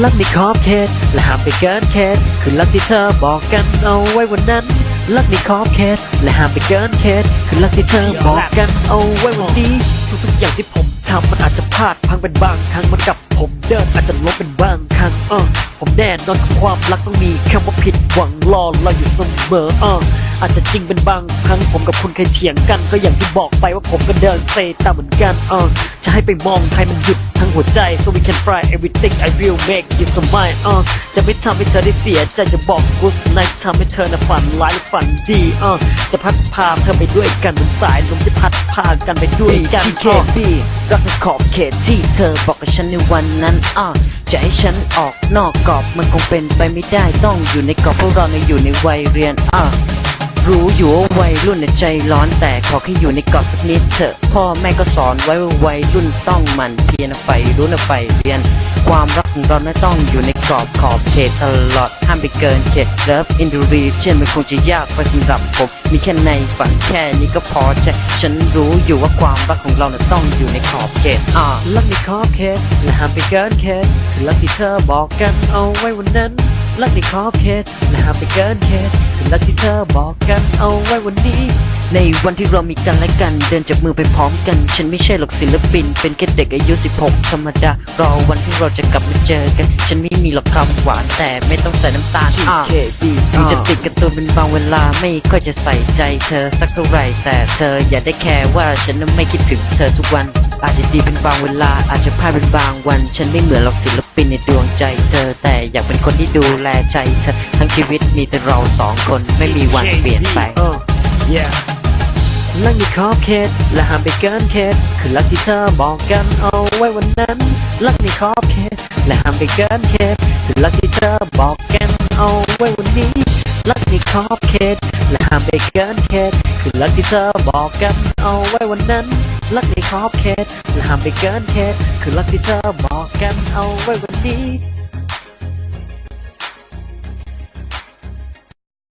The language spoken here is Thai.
รักในขอบเขตและห้ามไปเกินเขตคือรักที่เธอบอกกันเอาไว้วันนั้นรักในขอบเขตและห้ามไปเกินเขตคือรักที่เธอบอกกันเอาไว้วันนี้ทุกๆอย่างที่ผมทำมันอาจจะพลาดพังเป็นบางครั้งมันกับผมเดินอาจจะลบเป็นบางครั้งเออผมแน่นอนกับความรักต้องมีคำว่าผิดหวังรอเราอยู่เสมอเออ อาจจะจริงเป็นบางครั้งผมกับคุณเคยเถียงกัน ก็อย่างที่บอกไปว่าผมก็เดินเซตามเหมือนกันเออจะให้ไปมองใครมันหยุดทั้งหัวใจ so we can try everything I will make you smile เออจะไม่ทำให้เธอได้เสียใจจะบอก good night ทำให้เธอน่ะฝันร้ายหรือฝันดีเออจะพัดพาเธอไปด้วยกันเหมือนสายลมที่พัดพากันไปด้วยกันเคบีรักในขอบเขตที่เธอบอกกับฉันในวันนั้นอะจะให้ฉันออกนอกกรอบมันคงเป็นไปไม่ได้ต้องอยู่ในกรอบเพราะเราในยอยู่ในวัยเรียนอะ รู้อยู่ว่าวัยรุ่นเนี่ยใจร้อนแต่ขอแค่อยู่ในกรอบสักนิดเถอะ พ่อแม่ก็สอนไว้ว่าวัยรุ่นต้องมันเพียรนไฟรู้นะไฟเรียน ความรักของเรานะต้องอยู่ในกรอบขอบเขตตลอดห้ามไปเกินเขตเลิฟอินดูรีเช่นมันคงจะยากไปสำหรับผม มีแค่ในฝันแค่นี้ก็พอใจฉันรู้อยู่ว่าความรักของเราน่ะต้องอยู่ในขอบเขตอะรักในขอบเขตและห้ามไปเกินเขตคือรักที่เธอบอกกันเอาไว้วันนั้น รักในขอบเขตและห้ามไปเกินเขตคือรักที่เธอบอกกันเอาไว้วันนี้ ในวันที่เรามีกันและกัน เดินจับมือไปพร้อมกัน ฉันไม่ใช่หรอกศิลปิน เป็นแค่เด็กอายุ 16 ธรรมดารอวันที่เราจะกลับมาเจอกัน ฉันไม่มีหรอกคำหวานแต่ไม่ต้องใส่น้ำตาลอะ TKB ถึงจะติดการะตูนเป็นบางเวลาไม่ค่อยจะใส่ใจเธอสักเท่าไหร่แต่เธออย่าได้แคร์ว่าฉันนั้นไม่คิดถึงเธอทุกวัน อาจจะดีเป็นบางเวลาอาจจะพลาดเป็นบางวัน ฉันไม่เหมือนหรอกศิลปินในดวงใจเธอ แต่อยากเป็นคนที่ดูแลใจเธอ ทั้งชีวิตมีแต่เราสองคนไม่มีวันเปลี่ยนแปลงเออ yeah รักในขอบเขตและห้ามไปเกินเขตคือรักที่เธอบอกกันเอาไว้วันนั้นรักในขอบเขตและห้ามไปเกินเขตคือรักที่เธอบอกกันเอาไว้วันนี้รักในขอบเขตและห้ามไปเกินเขตคือรักที่เธอบอกกันเอาไว้วันนั้น รักในขอบเขตและห้ามไปเกินเขตคือรักที่เธอบอกกันเอาไว้วันนี้